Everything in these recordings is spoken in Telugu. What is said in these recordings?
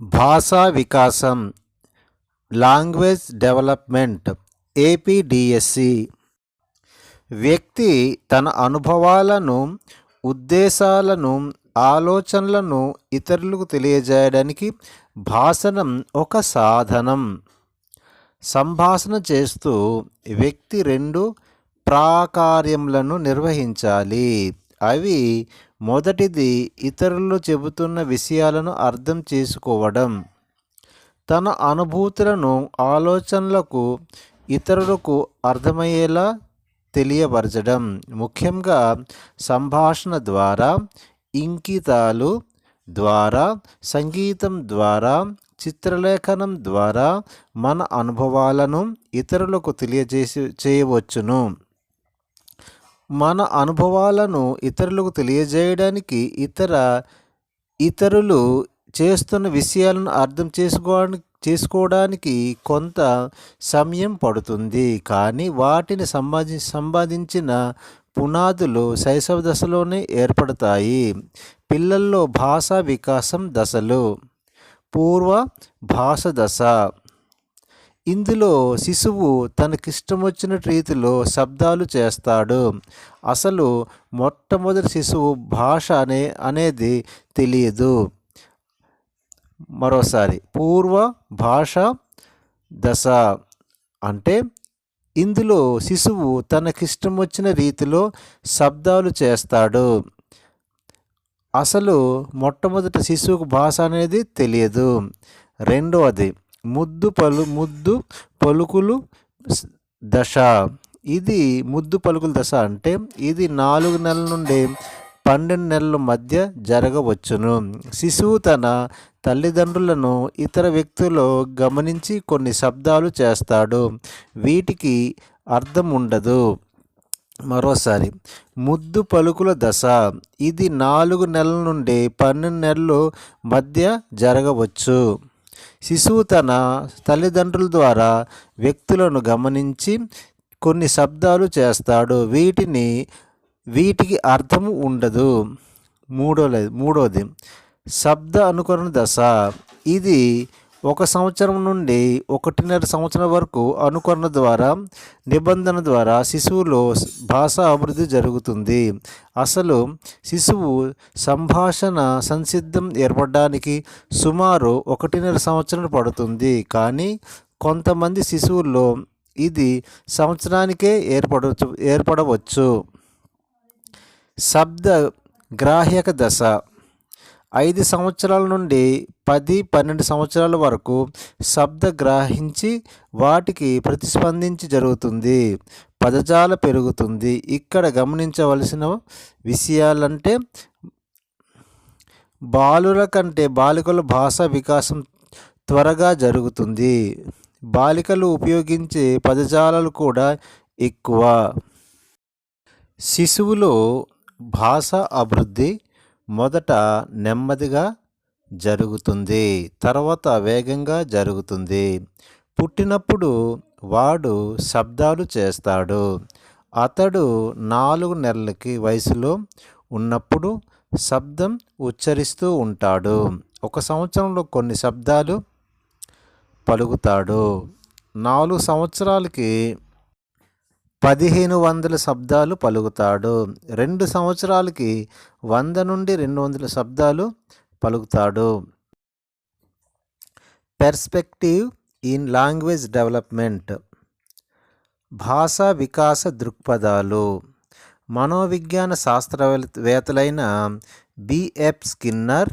భాషా వికాసం లాంగ్వేజ్ డెవలప్మెంట్ ఏపీడిఎస్సి వ్యక్తి తన అనుభవాలను ఉద్దేశాలను ఆలోచనలను ఇతరులకు తెలియజేయడానికి భాషణం ఒక సాధనం. సంభాషణ చేస్తూ వ్యక్తి రెండు ప్రాకార్యములను నిర్వహించాలి. అవి మొదటిది ఇతరులు చెబుతున్న విషయాలను అర్థం చేసుకోవడం. తన అనుభూతులను ఆలోచనలకు ఇతరులకు అర్థమయ్యేలా తెలియపరచడం. ముఖ్యంగా సంభాషణ ద్వారా ఇంకితాలు ద్వారా సంగీతం ద్వారా చిత్రలేఖనం ద్వారా మన అనుభవాలను ఇతరులకు తెలియజేసి చేయవచ్చును. మన అనుభవాలను ఇతరులకు తెలియజేయడానికి ఇతర ఇతరులు చేస్తున్న విషయాలను అర్థం చేసుకోవడానికి చేసుకోవడానికి కొంత సమయం పడుతుంది. కానీ వాటిని సంపాది సంపాదించిన పునాదులు శైశవ దశలోనే ఏర్పడతాయి. పిల్లల్లో భాషా వికాసం దశలు. పూర్వ భాష దశ. ఇందులో శిశువు తనకిష్టం వచ్చిన రీతిలో శబ్దాలు చేస్తాడు. అసలు మొట్టమొదటి శిశువు భాష అనే అనేది తెలియదు. మరోసారి పూర్వ భాష దశ. అంటే ఇందులో శిశువు తనకిష్టం వచ్చిన రీతిలో శబ్దాలు చేస్తాడు. అసలు మొట్టమొదటి శిశువుకు భాష అనేది తెలియదు. రెండవది ముద్దు పలు ముద్దు పలుకులు దశ. ఇది ముద్దు పలుకుల దశ అంటే ఇది నాలుగు నెలల నుండి పన్నెండు నెలల మధ్య జరగవచ్చును. శిశువు తన తల్లిదండ్రులను ఇతర వ్యక్తులు గమనించి కొన్ని శబ్దాలు చేస్తాడు. వీటికి అర్థం ఉండదు. మరోసారి ముద్దు పలుకుల దశ. ఇది నాలుగు నెలల నుండి పన్నెండు నెలలు మధ్య జరగవచ్చు. శిశువు తన తల్లిదండ్రుల ద్వారా వ్యక్తులను గమనించి కొన్ని శబ్దాలు చేస్తాడు. వీటిని వీటికి అర్థము ఉండదు. మూడోది మూడోది. శబ్ద అనుకరణ దశ. ఇది ఒక సంవత్సరం నుండి ఒకటిన్నర సంవత్సరం వరకు అనుకరణ ద్వారా నిబంధన ద్వారా శిశువులో భాష అభివృద్ధి జరుగుతుంది. అసలు శిశువు సంభాషణ సంసిద్ధం ఏర్పడడానికి సుమారు ఒకటిన్నర సంవత్సరం పడుతుంది. కానీ కొంతమంది శిశువుల్లో ఇది సంవత్సరానికే ఏర్పడవచ్చు ఏర్పడవచ్చు. శబ్ద గ్రాహ్యక దశ. ఐదు సంవత్సరాల నుండి పది పన్నెండు సంవత్సరాల వరకు శబ్ద గ్రహించి వాటికి ప్రతిస్పందించి జరుగుతుంది. పదజాల పెరుగుతుంది. ఇక్కడ గమనించవలసిన విషయాలంటే బాలుల కంటే బాలికల భాషా వికాసం త్వరగా జరుగుతుంది. బాలికలు ఉపయోగించే పదజాలాలు కూడా ఎక్కువ. శిశువులో భాష అభివృద్ధి మొదట నెమ్మదిగా జరుగుతుంది తర్వాత వేగంగా జరుగుతుంది. పుట్టినప్పుడు వాడు శబ్దాలు చేస్తాడు. అతడు నాలుగు నెలలకి వయసులో ఉన్నప్పుడు శబ్దం ఉచ్చరిస్తూ ఉంటాడు. ఒక సంవత్సరంలో కొన్ని శబ్దాలు పలుకుతాడు. నాలుగు సంవత్సరాలకి పదిహేను వందల శబ్దాలు పలుకుతాడు. రెండు సంవత్సరాలకి వంద నుండి రెండు వందల శబ్దాలు పలుకుతాడు. పెర్స్పెక్టివ్ ఇన్ లాంగ్వేజ్ డెవలప్మెంట్ భాషా వికాస దృక్పథాలు. మనోవిజ్ఞాన శాస్త్రవేత్తలైన బిఎఫ్ స్కిన్నర్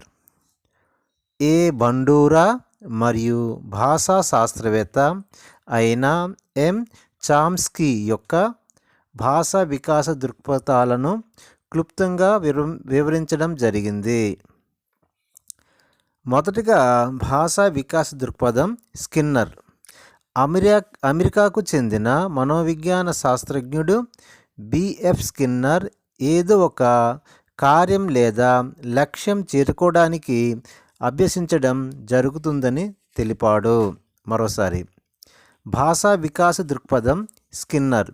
ఏ బండూరా మరియు భాషా శాస్త్రవేత్త అయిన ఎం చామ్స్కీ యొక్క భాషా వికాస దృక్పథాలను క్లుప్తంగా వివరించడం జరిగింది. మొదటిగా భాషా వికాస దృక్పథం స్కిన్నర్. అమెరికా అమెరికాకు చెందిన మనోవిజ్ఞాన శాస్త్రజ్ఞుడు బిఎఫ్ స్కిన్నర్ ఏదో ఒక కార్యం లేదా లక్ష్యం చేరుకోవడానికి అభ్యసించడం జరుగుతుందని తెలిపాడు. మరోసారి భాషా వికాస దృక్పథం స్కిన్నర్.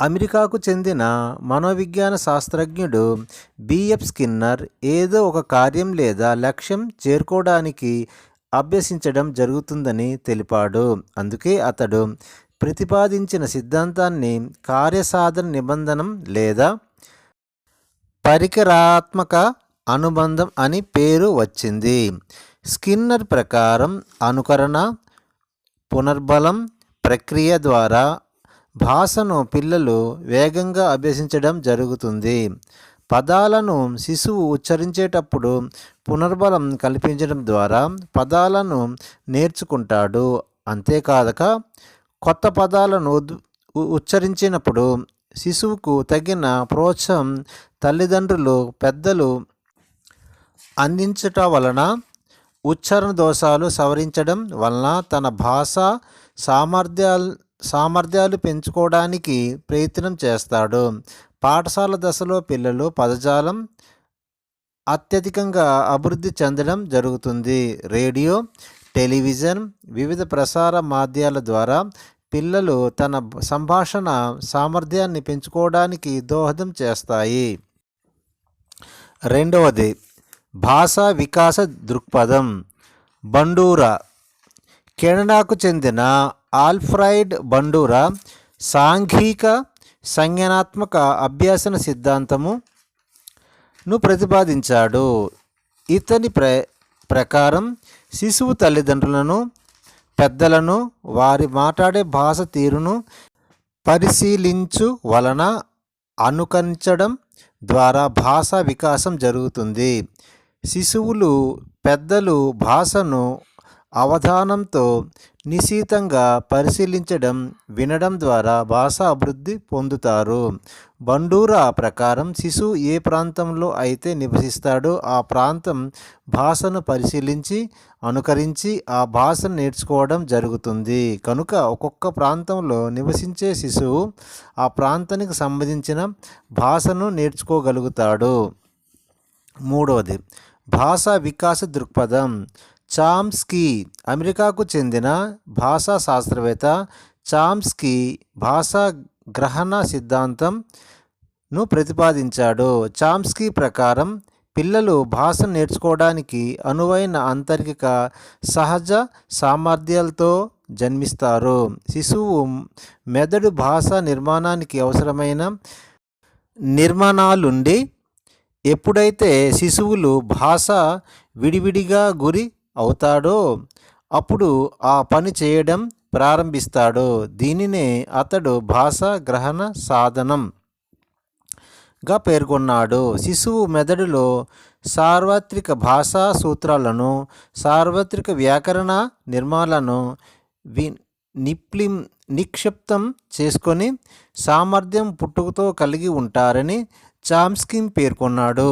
అమెరికాకు చెందిన మనోవిజ్ఞాన శాస్త్రజ్ఞుడు బిఎఫ్ స్కిన్నర్ ఏదో ఒక కార్యం లేదా లక్ష్యం చేరుకోవడానికి అభ్యసించడం జరుగుతుందని తెలిపాడు. అందుకే అతడు ప్రతిపాదించిన సిద్ధాంతాన్ని కార్యసాధన నిబంధనం లేదా పరికరాత్మక అనుబంధం అని పేరు వచ్చింది. స్కిన్నర్ ప్రకారం అనుకరణ పునర్బలం ప్రక్రియ ద్వారా భాషను పిల్లలు వేగంగా అభ్యసించడం జరుగుతుంది. పదాలను శిశువు ఉచ్చరించేటప్పుడు పునర్బలం కల్పించడం ద్వారా పదాలను నేర్చుకుంటాడు. అంతేకాదక కొత్త పదాలను ఉచ్చరించినప్పుడు శిశువుకు తగిన ప్రోత్సాహం తల్లిదండ్రులు పెద్దలు అందించటం వలన ఉచ్చారణ దోషాలు సవరించడం వలన తన భాష సామర్థ్యాలు సామర్థ్యాలు పెంచుకోవడానికి ప్రయత్నం చేస్తాడు. పాఠశాల దశలో పిల్లలు పదజాలం అత్యధికంగా అభివృద్ధి చెందడం జరుగుతుంది. రేడియో టెలివిజన్ వివిధ ప్రసార మాధ్యాల ద్వారా పిల్లలు తన సంభాషణ సామర్థ్యాన్ని పెంచుకోవడానికి దోహదం చేస్తాయి. రెండవది భాషా వికాస దృక్పథం. బండూరా. కెనడాకు చెందిన ఆల్ఫ్రైడ్ బండూరా సాంఘిక సంజ్ఞానాత్మక అభ్యాసన సిద్ధాంతమును ప్రతిపాదించాడు. ఇతని ప్ర ప్రకారం శిశువు తల్లిదండ్రులను పెద్దలను వారి మాట్లాడే భాష తీరును పరిశీలించు వలన అనుకరించడం ద్వారా భాషా వికాసం జరుగుతుంది. శిశువులు పెద్దలు భాషను అవధానంతో నిశితంగా పరిశీలించడం వినడం ద్వారా భాష అభివృద్ధి పొందుతారు. బండూరా ప్రకారం శిశువు ఏ ప్రాంతంలో అయితే నివసిస్తాడో ఆ ప్రాంతం భాషను పరిశీలించి అనుకరించి ఆ భాషను నేర్చుకోవడం జరుగుతుంది. కనుక ఒక్కొక్క ప్రాంతంలో నివసించే శిశువు ఆ ప్రాంతానికి సంబంధించిన భాషను నేర్చుకోగలుగుతాడు. మూడవది భాషా వికాస దృక్పథం. చామ్స్కీ అమెరికాకు చెందిన భాషా శాస్త్రవేత్త చామ్స్కీ భాషా గ్రహణ సిద్ధాంతంను ప్రతిపాదించాడు. చామ్స్కీ ప్రకారం పిల్లలు భాష నేర్చుకోవడానికి అనువైన అంతర్గిక సహజ సామర్థ్యాలతో జన్మిస్తారు. శిశువు మెదడు భాష నిర్మాణానికి అవసరమైన నిర్మాణాలుండి ఎప్పుడైతే శిశువులు భాష విడివిడిగా గురి అవుతాడో అప్పుడు ఆ పని చేయడం ప్రారంభిస్తాడు. దీనినే అతడు భాష గ్రహణ సాధనం గా పేర్కొన్నాడు. శిశువు మెదడులో సార్వత్రిక భాషా సూత్రాలను సార్వత్రిక వ్యాకరణ నిర్మాలను వి నిప్లిం నిక్షిప్తం చేసుకొని సామర్థ్యం పుట్టుకతో కలిగి ఉంటారని చామ్స్కిన్ పేర్కొన్నాడు.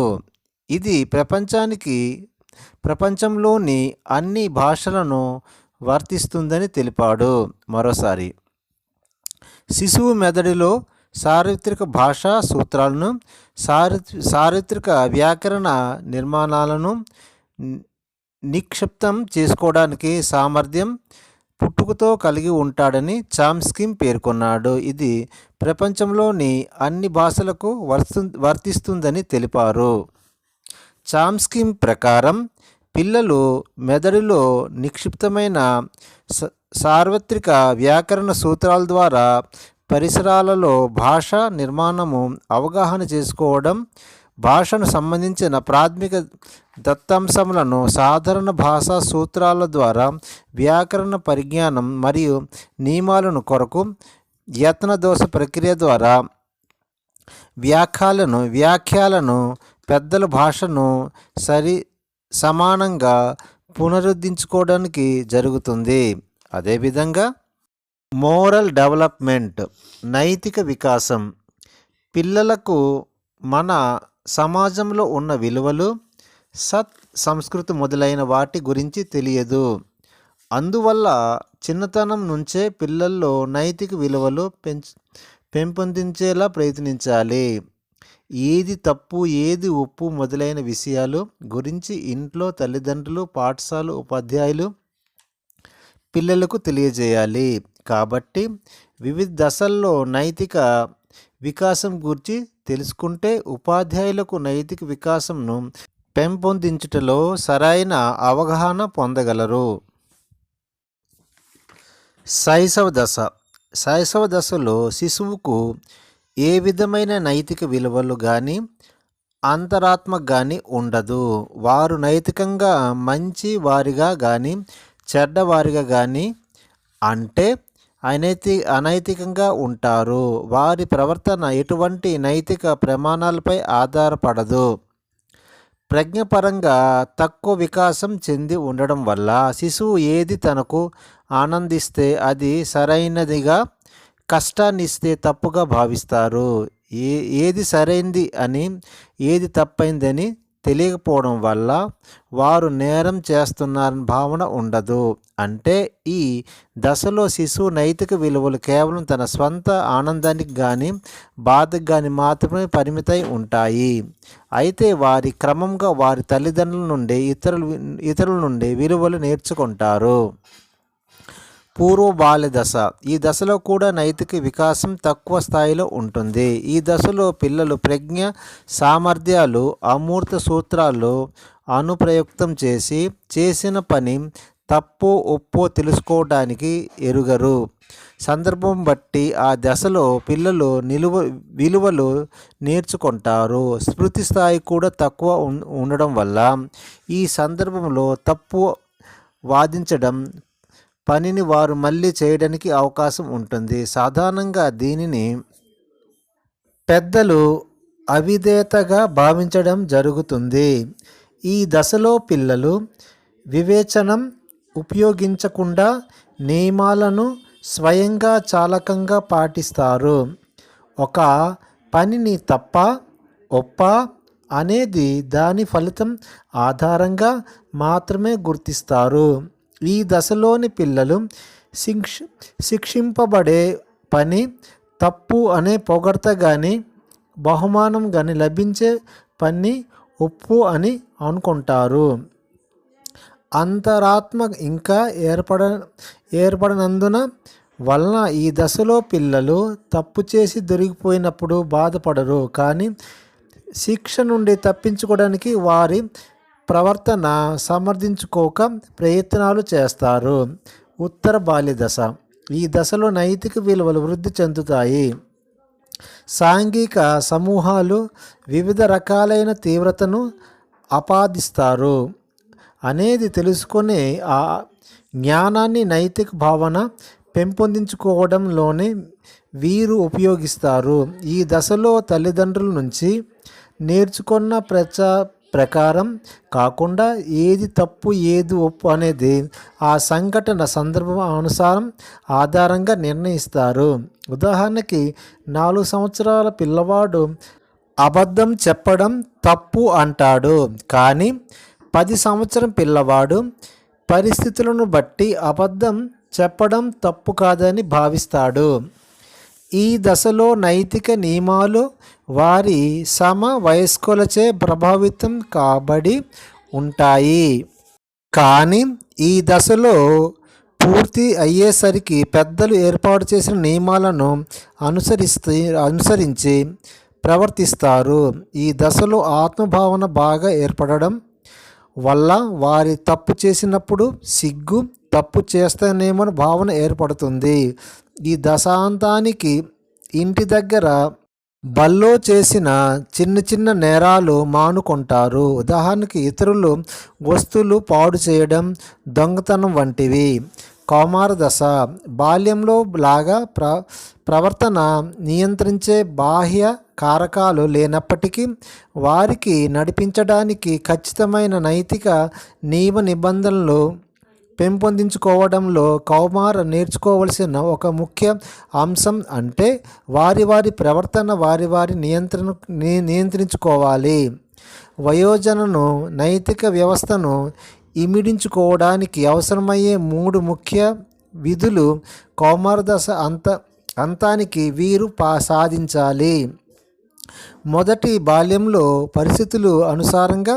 ఇది ప్రపంచానికి ప్రపంచంలోని అన్ని భాషలను వర్తిస్తుందని తెలిపాడు. మరోసారి శిశువు మెదడులో సార్వత్రిక భాషా సూత్రాలను సారి సార్వత్రిక వ్యాకరణ నిర్మాణాలను నిక్షిప్తం చేసుకోవడానికి సామర్థ్యం పుట్టుకతో కలిగి ఉంటాడని చామ్స్కిమ్ పేర్కొన్నాడు. ఇది ప్రపంచంలోని అన్ని భాషలకు వర్తు వర్తిస్తుందని తెలిపారు. చామ్స్కిమ్ ప్రకారం పిల్లలు మెదడులో నిక్షిప్తమైన స- సార్వత్రిక వ్యాకరణ సూత్రాల ద్వారా పరిసరాలలో భాష నిర్మాణము అవగాహన చేసుకోవడం భాషను సంబంధించిన ప్రాథమిక దత్తాంశములను సాధారణ భాషా సూత్రాల ద్వారా వ్యాకరణ పరిజ్ఞానం మరియు నియమాలను కొరకు యత్న దోష ప్రక్రియ ద్వారా వ్యాఖ్యలను వ్యాఖ్యలను పెద్దల భాషను సరి సమానంగా పునరుద్ధరించుకోవడానికి జరుగుతుంది. అదేవిధంగా మోరల్ డెవలప్మెంట్ నైతిక వికాసం. పిల్లలకు మన సమాజంలో ఉన్న విలువలు సత్ సంస్కృతి మొదలైన వాటి గురించి తెలియదు. అందువల్ల చిన్నతనం నుంచే పిల్లల్లో నైతిక విలువలు పెంచ పెంపొందించేలా ప్రయత్నించాలి. ఏది తప్పు ఏది ఉప్పు మొదలైన విషయాలు గురించి ఇంట్లో తల్లిదండ్రులు పాఠశాల ఉపాధ్యాయులు పిల్లలకు తెలియజేయాలి. కాబట్టి వివిధ దశల్లో నైతిక వికాసం గురించి తెలుసుకుంటే ఉపాధ్యాయులకు నైతిక వికాసంను పెంపొందించుటలో సరైన అవగాహన పొందగలరు. శైశవ దశ. శైశవ దశలో శిశువుకు ఏ విధమైన నైతిక విలువలు కానీ అంతరాత్మ కానీ ఉండదు. వారు నైతికంగా మంచి వారిగా కానీ చెడ్డవారిగా కానీ అంటే అనైతి అనైతికంగా ఉంటారు. వారి ప్రవర్తన ఎటువంటి నైతిక ప్రమాణాలపై ఆధారపడదు. ప్రజ్ఞపరంగా తక్కువ వికాసం చెంది ఉండడం వల్ల శిశువు ఏది తనకు ఆనందిస్తే అది సరైనదిగా కష్టాన్నిస్తే తప్పుగా భావిస్తారు. ఏ ఏది సరైంది అని ఏది తప్పైందని తెలియకపోవడం వల్ల వారు నేరం చేస్తున్నారని భావన ఉండదు. అంటే ఈ దశలో శిశువు నైతిక విలువలు కేవలం తన స్వంత ఆనందానికి కానీ బాధకు కానీ మాత్రమే పరిమితై ఉంటాయి. అయితే వారి క్రమంగా వారి తల్లిదండ్రుల నుండి ఇతరులు ఇతరుల నుండి విలువలు నేర్చుకుంటారు. పూర్వ బాల్య దశ ఈ దశలో కూడా నైతిక వికాసం తక్కువ స్థాయిలో ఉంటుంది. ఈ దశలో పిల్లలు ప్రజ్ఞ సామర్థ్యాలు అమూర్త సూత్రాలు అనుప్రయుక్తం చేసి చేసిన పని తప్పు ఒప్పో తెలుసుకోవడానికి ఎరుగరు. సందర్భం బట్టి ఆ దశలో పిల్లలు నిలువ విలువలు నేర్చుకుంటారు. స్మృతి స్థాయి కూడా తక్కువ ఉండడం వల్ల ఈ సందర్భంలో తప్పు వాదించడం పనిని వారు మళ్ళీ చేయడానికి అవకాశం ఉంటుంది. సాధారణంగా దీనిని పెద్దలు అవిధేతగా భావించడం జరుగుతుంది. ఈ దశలో పిల్లలు వివేచనం ఉపయోగించకుండా నియమాలను స్వయంగా చాలకంగా పాటిస్తారు. ఒక పనిని తప్ప ఒప్ప అనేది దాని ఫలితం ఆధారంగా మాత్రమే గుర్తిస్తారు. ఈ దశలోని పిల్లలు శిక్ష శిక్షింపబడే పని తప్పు అనే పొగడ్త కానీ బహుమానం కానీ లభించే పని ఉప్పు అని అనుకుంటారు. అంతరాత్మ ఇంకా ఏర్పడ ఏర్పడినందున వలన ఈ దశలో పిల్లలు తప్పు చేసి దొరికిపోయినప్పుడు బాధపడరు. కానీ శిక్ష నుండి తప్పించుకోవడానికి వారి ప్రవర్తన సమర్థించుకోక ప్రయత్నాలు చేస్తారు. ఉత్తర బాల్య దశ. ఈ దశలో నైతిక విలువలు వృద్ధి చెందుతాయి. సాంఘిక సమూహాలు వివిధ రకాలైన తీవ్రతను ఆపాదిస్తారు. అనేది తెలుసుకునే ఆ జ్ఞానాన్ని నైతిక భావన పెంపొందించుకోవడంలోనే వీరు ఉపయోగిస్తారు. ఈ దశలో తల్లిదండ్రుల నుంచి నేర్చుకున్న ప్రచా ప్రకారం కాకుండా ఏది తప్పు ఏది ఒప్పు అనేది ఆ సంఘటన సందర్భం అనుసారం ఆధారంగా నిర్ణయిస్తారు. ఉదాహరణకి నాలుగు సంవత్సరాల పిల్లవాడు అబద్ధం చెప్పడం తప్పు అంటాడు. కానీ పది సంవత్సరం పిల్లవాడు పరిస్థితులను బట్టి అబద్ధం చెప్పడం తప్పు కాదని భావిస్తాడు. ఈ దశలో నైతిక నియమాలు వారి సమ వయస్కులచే ప్రభావితం కాబడి ఉంటాయి. కానీ ఈ దశలో పూర్తి అయ్యేసరికి పెద్దలు ఏర్పాటు చేసిన నియమాలను అనుసరిస్తే అనుసరించి ప్రవర్తిస్తారు. ఈ దశలో ఆత్మభావన బాగా ఏర్పడడం వల్ల వారి తప్పు చేసినప్పుడు సిగ్గు తప్పు చేస్తానేమో భావన ఏర్పడుతుంది. ఈ దశాంతానికి ఇంటి దగ్గర బల్లో చేసిన చిన్న చిన్న నేరాలు మానుకుంటారు. ఉదాహరణకి ఇతరులు వస్తువులు పాడు చేయడం దొంగతనం వంటివి. కౌమార దశ బాల్యంలో లాగా ప్ర ప్రవర్తన నియంత్రించే బాహ్య కారకాలు లేనప్పటికీ వారికి నడిపించడానికి ఖచ్చితమైన నైతిక నియమ నిబంధనలు పెంపొందించుకోవడంలో కౌమార నేర్చుకోవలసిన ఒక ముఖ్య అంశం అంటే వారి వారి ప్రవర్తన వారి వారి నియంత్రణ నియంత్రించుకోవాలి. వయోజనను నైతిక వ్యవస్థను ఇమిడించుకోవడానికి అవసరమయ్యే మూడు ముఖ్య విధులు కౌమార దశ అంత అంతానికి వీరు పా సాధించాలి. మొదటి బాల్యంలో పరిస్థితులు అనుసారంగా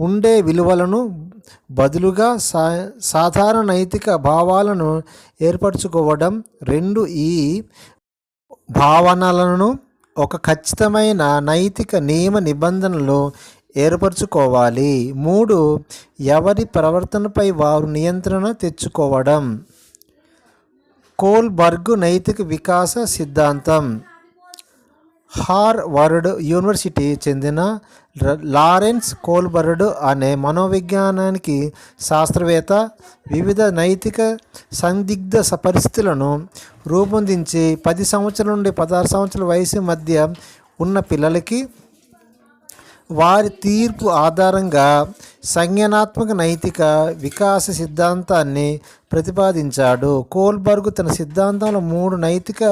ఉండే విలువలను బదులుగా సా సాధారణ నైతిక భావాలను ఏర్పరచుకోవడం రెండు ఈ భావనలను ఒక ఖచ్చితమైన నైతిక నియమ నిబంధనలు ఏర్పరచుకోవాలి. మూడు ఎవరి ప్రవర్తనపై వారు నియంత్రణ తెచ్చుకోవడం. కోల్బర్గ్ నైతిక వికాస సిద్ధాంతం. హార్వర్డ్ యూనివర్సిటీ చెందిన లారెన్స్ కోల్బర్డ్ అనే మనోవిజ్ఞానానికి శాస్త్రవేత్త వివిధ నైతిక సందిగ్ధ పరిస్థితులను రూపొందించి పది సంవత్సరాల నుండి పదహారు సంవత్సరాల వయసు మధ్య ఉన్న పిల్లలకి వారి తీర్పు ఆధారంగా సంజ్ఞానాత్మక నైతిక వికాస సిద్ధాంతాన్ని ప్రతిపాదించాడు. కోల్బర్గ్ తన సిద్ధాంతంలో మూడు నైతిక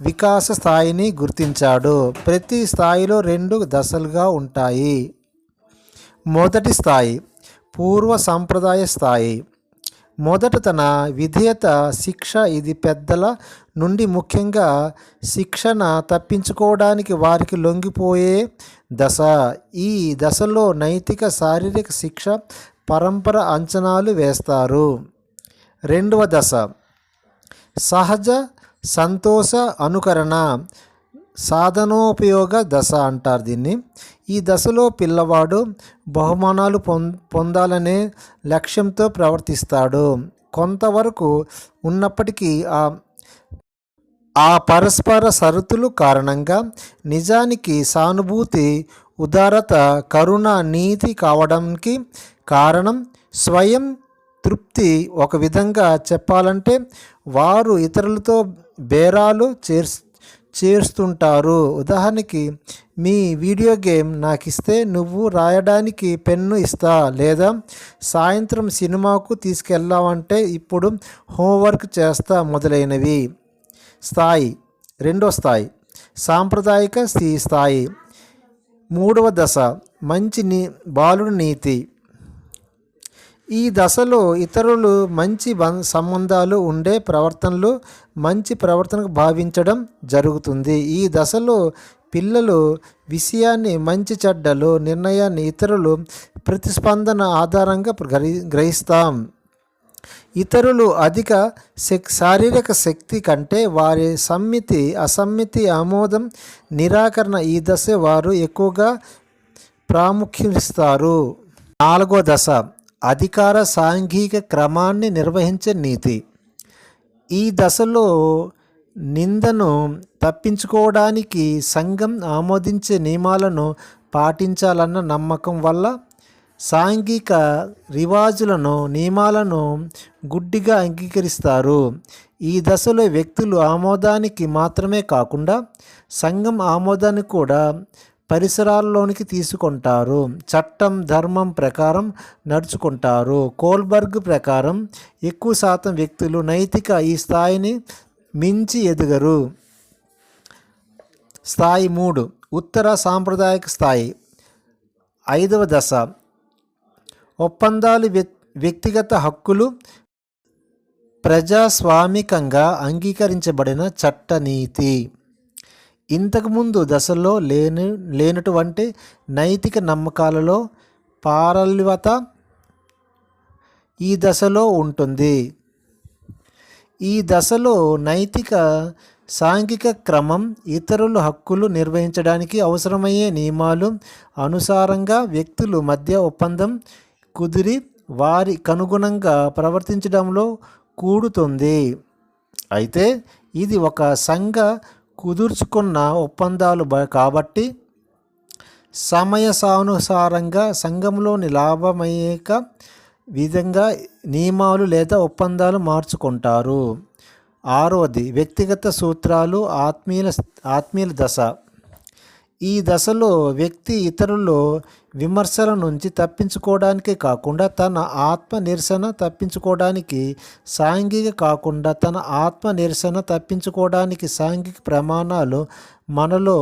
వికాస స్థాయిని గుర్తించాడు. ప్రతి స్థాయిలో రెండు దశలుగా ఉంటాయి. మొదటి స్థాయి పూర్వ సంప్రదాయ స్థాయి. మొదట తన విధేయత శిక్ష ఇది పెద్దల నుండి ముఖ్యంగా శిక్షణ తప్పించుకోవడానికి వారికి లొంగిపోయే దశ. ఈ దశలో నైతిక శారీరక శిక్ష పరంపర అంచనాలు వేస్తారు. రెండవ దశ. సహజ సంతోష అనుకరణ సాధనోపయోగ దశ అంటారు దీన్ని. ఈ దశలో పిల్లవాడు బహుమానాలు పొం పొందాలనే లక్ష్యంతో ప్రవర్తిస్తాడు. కొంతవరకు ఉన్నప్పటికీ ఆ ఆ పరస్పర షరతులు కారణంగా నిజానికి సానుభూతి ఉదారత కరుణ నీతి కావడానికి కారణం స్వయం తృప్తి ఒక విధంగా చెప్పాలంటే వారు ఇతరులతో బేరాలు చేర్ చేరుస్తుంటారు. ఉదాహరణకి మీ వీడియో గేమ్ నాకు ఇస్తే నువ్వు రాయడానికి పెన్ను ఇస్తా లేదా సాయంత్రం సినిమాకు తీసుకెళ్ళావంటే ఇప్పుడు హోంవర్క్ చేస్తా మొదలైనవి. స్థాయి. రెండో స్థాయి. సాంప్రదాయిక స్థాయి. మూడవ దశ. మంచి నీ బాలుడి నీతి. ఈ దశలో ఇతరులు మంచి బం- సంబంధాలు ఉండే ప్రవర్తనలు మంచి ప్రవర్తనకు భావించడం జరుగుతుంది. ఈ దశలో పిల్లలు విషయాన్ని మంచి చెడ్డలు నిర్ణయాన్ని ఇతరులు ప్రతిస్పందన ఆధారంగా గ్రహి గ్రహిస్తాం. ఇతరులు అధిక శక్ శారీరక శక్తి కంటే వారి సమ్మితి అసమ్మితి ఆమోదం నిరాకరణ ఈ దశ వారు ఎక్కువగా ప్రాముఖ్యమిస్తారు నాలుగో దశ అధికార సాంఘిక క్రమాన్ని నిర్వహించే నీతి. ఈ దశలో నిందను తప్పించుకోవడానికి సంఘం ఆమోదించే నియమాలను పాటించాలన్న నమ్మకం వల్ల సాంఘిక రివాజులను నియమాలను గుడ్డిగా అంగీకరిస్తారు. ఈ దశలో వ్యక్తులు ఆమోదానికి మాత్రమే కాకుండా సంఘం ఆమోదాన్ని కూడా పరిసరాల్లోనికి తీసుకుంటారు. చట్టం ధర్మం ప్రకారం నడుచుకుంటారు. కోల్బర్గ్ ప్రకారం ఎక్కువ శాతం వ్యక్తులు నైతిక ఈ స్థాయిని మించి ఎదుగరు. స్థాయి మూడు ఉత్తర సాంప్రదాయక స్థాయి. ఐదవ దశ ఒప్పందాలు వ్యక్తిగత హక్కులు ప్రజాస్వామికంగా అంగీకరించబడిన చట్టనీతి. ఇంతకుముందు దశల్లో లేని లేనటువంటి నైతిక నమ్మకాలలో పారల్వత ఈ దశలో ఉంటుంది. ఈ దశలో నైతిక సాంఘిక క్రమం ఇతరుల హక్కులు నిర్వహించడానికి అవసరమయ్యే నియమాలు అనుసారంగా వ్యక్తులు మధ్య ఒప్పందం కుదిరి వారి కనుగుణంగా ప్రవర్తించడంలో కూడుతుంది. అయితే ఇది ఒక సంఘ కుదుర్చుకున్న ఒప్పందాలు బ- కాబట్టి సమయసానుసారంగా సంఘంలోని లాభమయ్యేక విధంగా నియమాలు లేదా ఒప్పందాలు మార్చుకుంటారు. ఆరోది వ్యక్తిగత సూత్రాలు ఆత్మీయుల ఆత్మీయుల దశ. ఈ దశలో వ్యక్తి ఇతరులు విమర్శల నుంచి తప్పించుకోవడానికే కాకుండా తన ఆత్మ నిరసన తప్పించుకోవడానికి సాంఘిక కాకుండా తన ఆత్మ నిరసన తప్పించుకోవడానికి సాంఘిక ప్రమాణాలు మనలో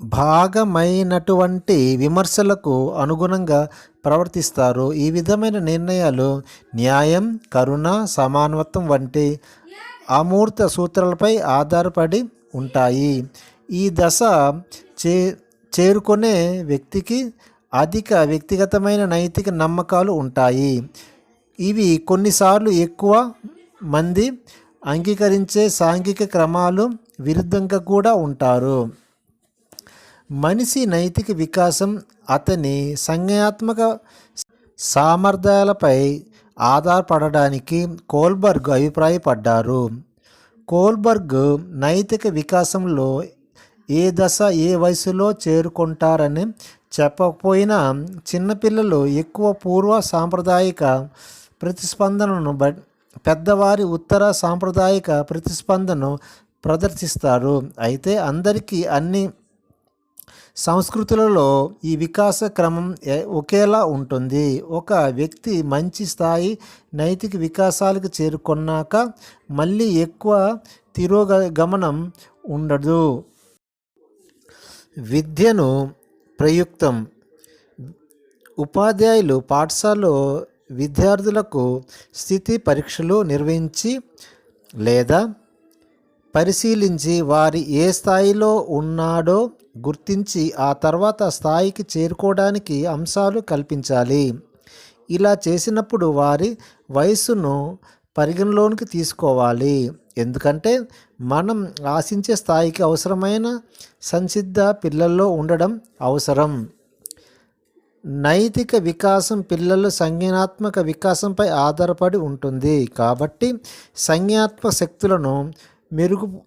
భాగమైనటువంటి విమర్శలకు అనుగుణంగా ప్రవర్తిస్తారు. ఈ విధమైన నిర్ణయాలు న్యాయం కరుణ సమానత్వం వంటి అమూర్త సూత్రాలపై ఆధారపడి ఉంటాయి. ఈ దశ చే చేరుకునే వ్యక్తికి అధిక వ్యక్తిగతమైన నైతిక నమ్మకాలు ఉంటాయి. ఇవి కొన్నిసార్లు ఎక్కువ మంది అంగీకరించే సాంఘిక క్రమాలు విరుద్ధంగా కూడా ఉంటారు. మనిషి నైతిక వికాసం అతని సంజ్ఞాత్మక సామర్థ్యాలపై ఆధారపడడానికి కోల్బర్గ్ అభిప్రాయపడ్డారు. కోల్బర్గ్ నైతిక వికాసంలో ఏ దశ ఏ వయసులో చేరుకుంటారని చెప్పకపోయినా చిన్నపిల్లలు ఎక్కువ పూర్వ సాంప్రదాయిక ప్రతిస్పందనను బ పెద్దవారి ఉత్తర సాంప్రదాయిక ప్రతిస్పందనను ప్రదర్శిస్తారు. అయితే అందరికీ అన్ని సంస్కృతులలో ఈ వికాస క్రమం ఒకేలా ఉంటుంది. ఒక వ్యక్తి మంచి స్థాయి నైతిక వికాసాలకు చేరుకున్నాక మళ్ళీ ఎక్కువ తిరోగమనం ఉండదు. విద్యను ప్రయుక్తం. ఉపాధ్యాయులు పాఠశాలలో విద్యార్థులకు స్థితి పరీక్షలు నిర్వహించి లేదా పరిశీలించి వారి ఏ స్థాయిలో ఉన్నాడో గుర్తించి ఆ తర్వాత స్థాయికి చేరుకోవడానికి అంశాలు కల్పించాలి. ఇలా చేసినప్పుడు వారి వయసును పరిగణలోనికి తీసుకోవాలి. ఎందుకంటే మనం ఆశించే స్థాయికి అవసరమైన సంసిద్ధ పిల్లల్లో ఉండడం అవసరం. నైతిక వికాసం పిల్లల సంజ్ఞానాత్మక వికాసంపై ఆధారపడి ఉంటుంది. కాబట్టి సంజ్ఞాత్మక శక్తులను మెరుగు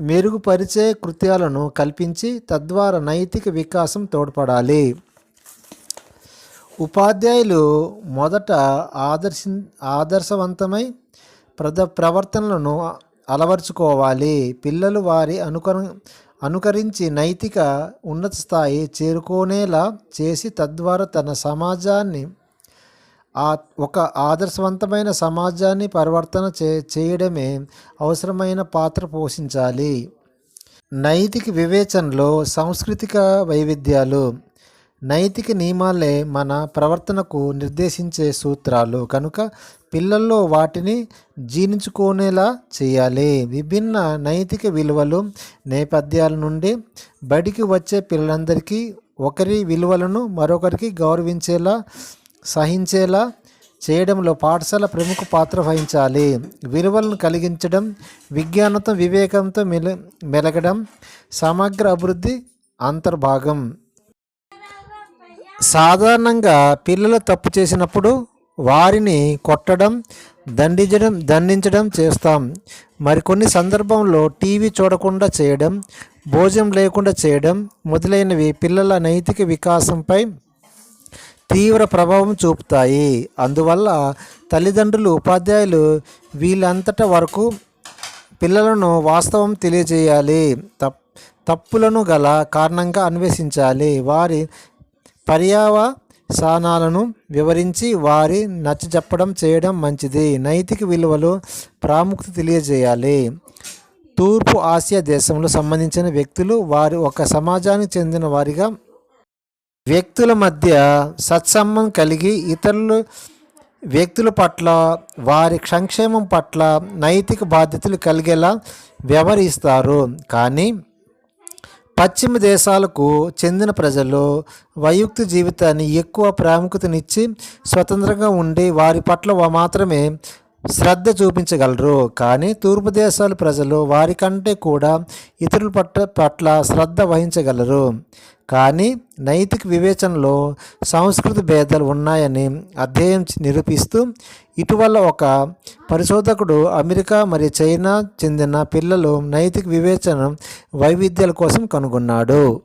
మెరుగుపరిచే కృత్యాలను కల్పించి తద్వారా నైతిక వికాసం తోడ్పడాలి. ఉపాధ్యాయులు మొదట ఆదర్శ ఆదర్శవంతమై ప్రద ప్రవర్తనలను అలవర్చుకోవాలి. పిల్లలు వారి అనుకర అనుకరించి నైతిక ఉన్నత స్థాయి చేరుకునేలా చేసి తద్వారా తన సమాజాన్ని ఆ ఒక ఆదర్శవంతమైన సమాజాన్ని పరివర్తన చే చేయడమే అవసరమైన పాత్ర పోషించాలి. నైతిక వివేచనలో సాంస్కృతిక వైవిధ్యాలు. నైతిక నియమాలే మన ప్రవర్తనకు నిర్దేశించే సూత్రాలు. కనుక పిల్లల్లో వాటిని జీర్ణించుకునేలా చేయాలి. విభిన్న నైతిక విలువలు నేపథ్యాల నుండి బడికి వచ్చే పిల్లలందరికీ ఒకరి విలువలను మరొకరికి గౌరవించేలా సహించేలా చేయడంలో పాఠశాల ప్రముఖ పాత్ర వహించాలి. విలువలను కలిగించడం విజ్ఞానంతో వివేకంతో మెల మెలగడం సమగ్ర అభివృద్ధి అంతర్భాగం. సాధారణంగా పిల్లలు తప్పు చేసినప్పుడు వారిని కొట్టడం దండించడం దండించడం చేస్తాం. మరికొన్ని సందర్భంలో టీవీ చూడకుండా చేయడం భోజనం లేకుండా చేయడం మొదలైనవి పిల్లల నైతిక వికాసంపై తీవ్ర ప్రభావం చూపుతాయి. అందువల్ల తల్లిదండ్రులు ఉపాధ్యాయులు వీళ్ళంతట వరకు పిల్లలను వాస్తవం తెలియజేయాలి. తప్ తప్పులను గల కారణంగా అన్వేషించాలి. వారి సానాలను వివరించి వారి నచ్చజెప్పడం చేయడం మంచిది. నైతిక విలువలు ప్రాముఖ్యత తెలియజేయాలి. తూర్పు ఆసియా దేశంలో సంబంధించిన వ్యక్తులు వారి ఒక సమాజానికి చెందిన వారిగా వ్యక్తుల మధ్య సత్సంబంధం కలిగి ఇతరులు వ్యక్తుల పట్ల వారి సంక్షేమం పట్ల నైతిక బాధ్యతలు కలిగేలా వ్యవహరిస్తారు. కానీ పశ్చిమ దేశాలకు చెందిన ప్రజలు వైయుక్తి జీవితాన్ని ఎక్కువ ప్రాముఖ్యతనిచ్చి స్వతంత్రంగా ఉండి వారి పట్ల మాత్రమే శ్రద్ధ చూపించగలరు. కానీ తూర్పు దేశాల ప్రజలు వారికంటే కూడా ఇతరుల పట్ల పట్ల శ్రద్ధ వహించగలరు. కానీ నైతిక వివేచనలో సంస్కృతి భేదాలు ఉన్నాయని అధ్యయనం నిరూపిస్తూ ఇటీవల ఒక పరిశోధకుడు అమెరికా మరియు చైనా చెందిన పిల్లలు నైతిక వివేచన వైవిధ్యాల కోసం కనుగొన్నాడు.